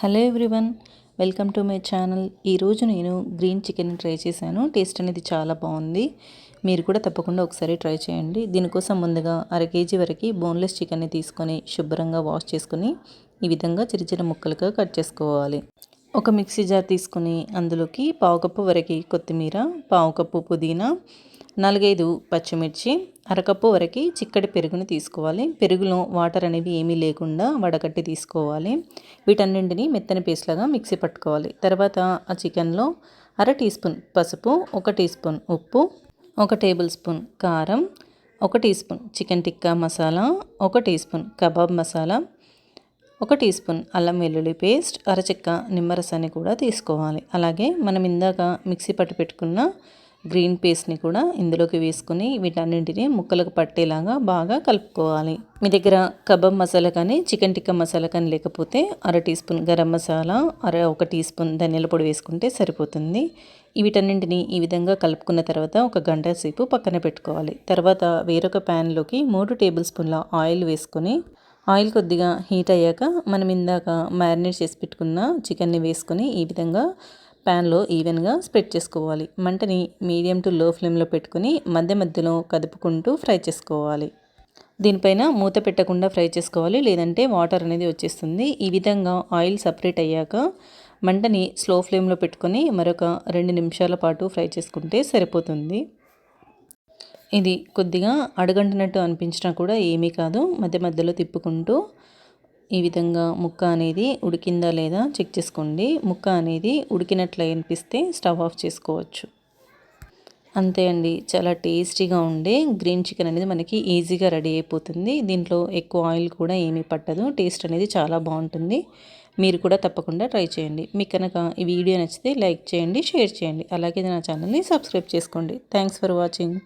Hello everyone welcome to my channel. ఈరోజు నేను green chicken try చేశాను. టేస్ట్ అనేది చాలా బాగుంది. మీరు కూడా తప్పకుండా ఒకసారి ట్రై చేయండి. దీనికోసం ముందుగా అర కేజీ వరకు బోన్లెస్ చికెన్ని తీసుకొని శుభ్రంగా వాష్ చేసుకొని ఈ విధంగా చిన్న చిన్న ముక్కలుగా కట్ చేసుకోవాలి. ఒక మిక్సీ జార్ తీసుకుని అందులోకి పావు కప్పు వరకు కొత్తిమీర పావు కప్పు పుదీనా నాలుగైదు పచ్చిమిర్చి అరకప్పు వరకు చిక్కటి పెరుగును తీసుకోవాలి. పెరుగులో వాటర్ అనేవి ఏమీ లేకుండా వడగట్టి తీసుకోవాలి. వీటన్నింటిని మెత్తని పేస్ట్లాగా మిక్సీ పట్టుకోవాలి. తర్వాత ఆ చికెన్లో అర టీ స్పూన్ పసుపు ఒక టీ స్పూన్ ఉప్పు ఒక టేబుల్ స్పూన్ కారం ఒక teaspoon chicken tikka masala ఒక టీ స్పూన్ కబాబ్ మసాలా ఒక టీ స్పూన్ అల్లం వెల్లుల్లి పేస్ట్ అరచెక్క నిమ్మరసాన్ని కూడా తీసుకోవాలి. అలాగే మనం ఇందాక మిక్సీ పట్టు పెట్టుకున్న గ్రీన్ పేస్ట్ని కూడా ఇందులోకి వేసుకుని వీటన్నింటిని ముక్కలకు పట్టేలాగా బాగా కలుపుకోవాలి. మీ దగ్గర కబాబ్ మసాలా కానీ చికెన్ టిక్కా మసాలా కానీ లేకపోతే అర టీ స్పూన్ గరం మసాలా అర ఒక టీ స్పూన్ ధనియాల పొడి వేసుకుంటే సరిపోతుంది. వీటన్నింటినీ ఈ విధంగా కలుపుకున్న తర్వాత ఒక గంట సేపు పక్కన పెట్టుకోవాలి. తర్వాత వేరొక ప్యాన్లోకి మూడు టేబుల్ స్పూన్ల ఆయిల్ వేసుకొని ఆయిల్ కొద్దిగా హీట్ అయ్యాక మనం ఇందాక మ్యారినేట్ చేసి పెట్టుకున్న చికెన్ని వేసుకొని ఈ విధంగా ప్యాన్లో ఈవెన్గా స్ప్రెడ్ చేసుకోవాలి. మంటని మీడియం టు లో ఫ్లేమ్లో పెట్టుకుని మధ్య మధ్యలో కదుపుకుంటూ ఫ్రై చేసుకోవాలి. దీనిపైన మూత పెట్టకుండా ఫ్రై చేసుకోవాలి. లేదంటే వాటర్ అనేది వచ్చేస్తుంది. ఈ విధంగా ఆయిల్ సపరేట్ అయ్యాక మంటని స్లో ఫ్లేమ్లో పెట్టుకొని మరొక రెండు నిమిషాల పాటు ఫ్రై చేసుకుంటే సరిపోతుంది. ఇది కొద్దిగా అడగంటినట్టు అనిపించినా కూడా ఏమీ కాదు. మధ్య మధ్యలో తిప్పుకుంటూ ఈ విధంగా ముక్క అనేది ఉడికిందా లేదా చెక్ చేసుకోండి. ముక్క అనేది ఉడికినట్లు అనిపిస్తే స్టవ్ ఆఫ్ చేసుకోవచ్చు. అంతే అండి. చాలా టేస్టీగా ఉండే గ్రీన్ చికెన్ అనేది మనకి ఈజీగా రెడీ అయిపోతుంది. దీంట్లో ఎక్కువ ఆయిల్ కూడా ఏమీ పట్టదు. టేస్ట్ అనేది చాలా బాగుంటుంది. మీరు కూడా తప్పకుండా ట్రై చేయండి. మీకు కనుక ఈ వీడియో నచ్చితే లైక్ చేయండి షేర్ చేయండి. అలాగే నా ఛానల్ని సబ్స్క్రైబ్ చేసుకోండి. Thanks for watching.